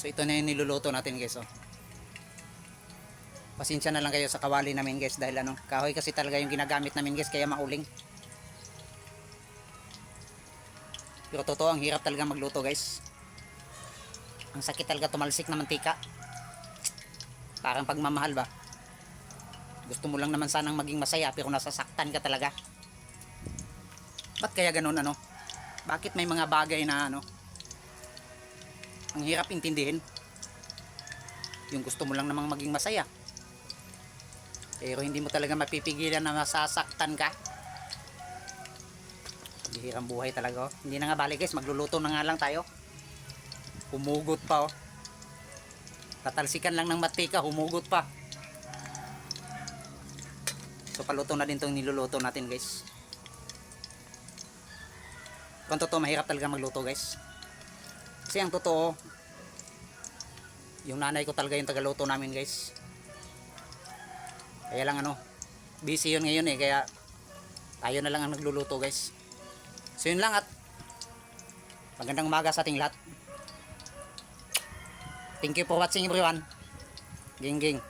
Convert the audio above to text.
So ito na yung niluluto natin guys oh. Pasensya na lang kayo sa kawali namin guys dahil ano, kahoy kasi talaga yung ginagamit namin guys kaya mauling. Pero totoo ang hirap talaga magluto guys. Ang sakit talaga tumalsik na mantika. Parang pagmamahal ba? Gusto mo lang naman sanang maging masaya pero nasasaktan ka talaga. Ba't kaya ganun ano? Bakit may mga bagay na ano? Ang hirap intindihin. Yung gusto mo lang namang maging masaya. Pero hindi mo talaga mapipigilan na masasaktan ka. Bihirang buhay talaga oh. Hindi na nga bali guys, magluluto na nga lang tayo. Humugot pa oh. Tatalsikan lang ng matika, humugot pa. So paluto na din tong niluluto natin guys. Kung totoo, mahirap talaga magluto guys. Kasi ang totoo, yung nanay ko talaga yung tagaluto namin guys. Kaya lang ano, busy yun ngayon eh, kaya tayo na lang ang nagluluto guys. So yun lang at magandang umaga sa ating lahat. Thank you for watching everyone. Ging ging.